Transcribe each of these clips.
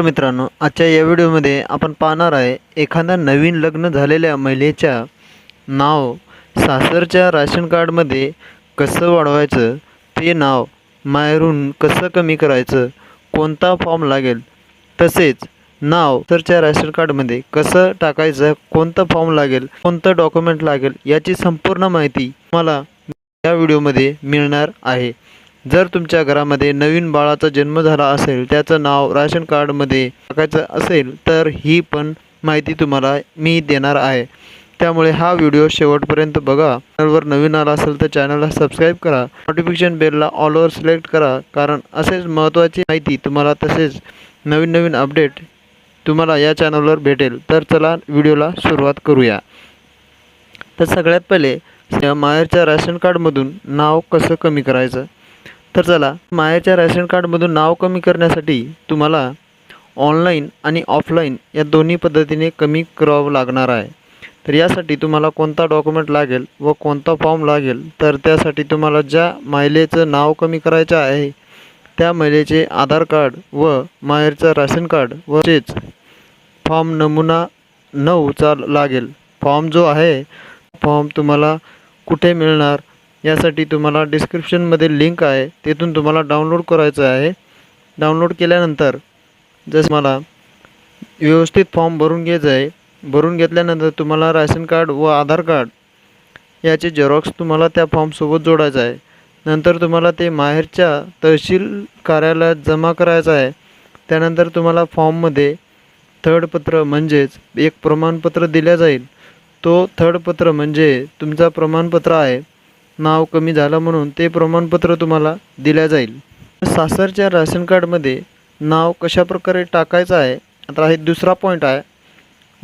तर मित्रांनो आजच्या या व्हिडिओमध्ये आपण पाहणार आहे एखाद्या नवीन लग्न झालेल्या महिलेच्या नाव सासरच्या राशन कार्डमध्ये कसं वाढवायचं ते नाव माहेरून कसं कमी करायचं कोणता फॉर्म लागेल तसेच नाव सरच्या राशन कार्डमध्ये कसं टाकायचं कोणतं फॉर्म लागेल कोणतं डॉक्युमेंट लागेल याची संपूर्ण माहिती मला या व्हिडिओमध्ये मिळणार आहे. जर तुमच्या घरामध्ये नवीन बाळाचा जन्म झाला असेल त्याचं नाव राशन कार्डमध्ये टाकायचं असेल तर ही पण माहिती तुम्हाला मी देणार आहे. त्यामुळे हा व्हिडिओ शेवटपर्यंत बघा. चॅनलवर नवीन आला असेल तर चॅनलला सबस्क्राईब करा. नोटिफिकेशन बेलला ऑलवर सिलेक्ट करा. कारण असेच महत्त्वाची माहिती तुम्हाला तसेच नवीन नवीन अपडेट तुम्हाला या चॅनलवर भेटेल. तर चला व्हिडिओला सुरुवात करूया. तर सगळ्यात पहिले माहेरच्या राशन कार्डमधून नाव कसं कमी करायचं? तर चला माहेरच्या राशन कार्डमधून नाव कमी करण्यासाठी तुम्हाला ऑनलाईन आणि ऑफलाईन या दोन्ही पद्धतीने कमी करावं लागणार आहे. तर यासाठी तुम्हाला कोणता डॉक्युमेंट लागेल व कोणता फॉर्म लागेल तर त्यासाठी तुम्हाला ज्या महिलेचं नाव कमी करायचं आहे त्या महिलेचे आधार कार्ड व माहेरचं राशन कार्ड व तेच फॉर्म नमुना नऊचा लागेल. फॉर्म जो आहे फॉर्म तुम्हाला कुठे मिळणार? यासाठी तुम्हाला डिस्क्रिप्शनमध्ये लिंक आहे. तिथून तुम्हाला डाउनलोड करायचं आहे. डाउनलोड केल्यानंतर जसं मला व्यवस्थित फॉर्म भरून घ्यायचं आहे भरून घेतल्यानंतर तुम्हाला राशन कार्ड व आधार कार्ड याचे झेरॉक्स तुम्हाला त्या फॉर्मसोबत जोडायचं आहे. नंतर तुम्हाला ते माहेरच्या तहसील कार्यालयात जमा करायचं आहे. त्यानंतर तुम्हाला फॉर्ममध्ये थर्ड पत्र म्हणजेच एक प्रमाणपत्र दिल्या जाईल. तो थर्ड पत्र म्हणजे तुमचा प्रमाणपत्र आहे. नाव कमी झालं म्हणून ते प्रमाणपत्र तुम्हाला दिल्या जाईल. सासरच्या राशन कार्डमध्ये नाव कशा प्रकारे टाकायचं आहे? आता हे दुसरा पॉईंट आहे.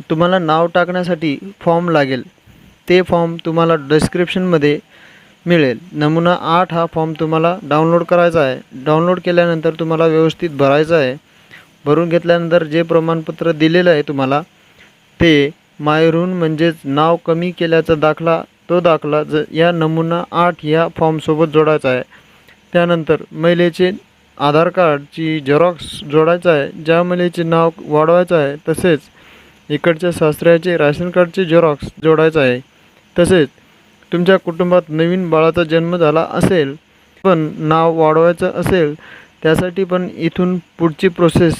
तुम्हाला नाव टाकण्यासाठी फॉर्म लागेल. ते फॉर्म तुम्हाला डिस्क्रिप्शनमध्ये मिळेल. नमुना आठ हा फॉर्म तुम्हाला डाउनलोड करायचा आहे. डाउनलोड केल्यानंतर तुम्हाला व्यवस्थित भरायचं आहे. भरून घेतल्यानंतर जे प्रमाणपत्र दिलेलं आहे तुम्हाला ते मायरून म्हणजेच नाव कमी केल्याचा दाखला तो दाखला ज या नमुना आठ या फॉर्मसोबत जोडायचा आहे. त्यानंतर महिलेचे आधार कार्डची झेरॉक्स जोडायचा आहे. ज्या महिलेचे नाव वाढवायचं आहे तसेच इकडच्या सासऱ्याचे राशन कार्डचे झेरॉक्स जोडायचं आहे. तसेच तुमच्या कुटुंबात नवीन बाळाचा जन्म झाला असेल पण नाव वाढवायचं असेल त्यासाठी पण इथून पुढची प्रोसेस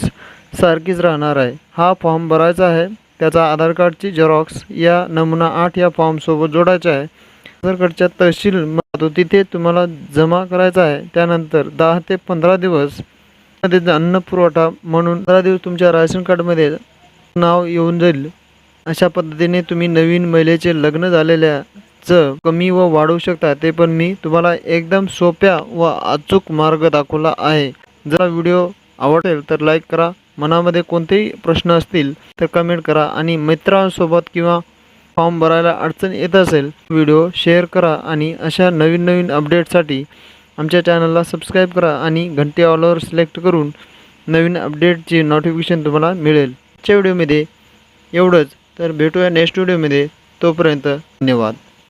सारखीच राहणार आहे. हा फॉर्म भरायचा आहे. त्याचा आधार कार्डची झेरॉक्स या नमुना आठ या फॉर्मसोबत जोडायचा आहे. आधार कार्डच्या तहसील तो तिथे तुम्हाला जमा करायचा आहे. त्यानंतर दहा ते पंधरा दिवसमध्ये अन्न पुरवठा म्हणून पंधरा दिवस तुमच्या राशन कार्डमध्ये नाव येऊन जाईल. अशा पद्धतीने तुम्ही नवीन महिलेचे लग्न झालेल्याचं कमी व वाढवू शकता. ते पण मी तुम्हाला एकदम सोप्या व अचूक मार्ग दाखवला आहे. जर व्हिडिओ आवडेल तर लाईक करा. मनामध्ये कोणतेही प्रश्न असतील तर कमेंट करा आणि मित्रांसोबत किंवा फॉर्म भरायला अडचण येत असेल व्हिडिओ शेअर करा आणि अशा नवीन नवीन अपडेटसाठी आमच्या चॅनलला सबस्क्राईब करा आणि घंटे ऑलवर सिलेक्ट करून नवीन अपडेटची नोटिफिकेशन तुम्हाला मिळेल. आजच्या व्हिडिओमध्ये एवढंच. तर भेटूया नेक्स्ट व्हिडिओमध्ये तोपर्यंत धन्यवाद.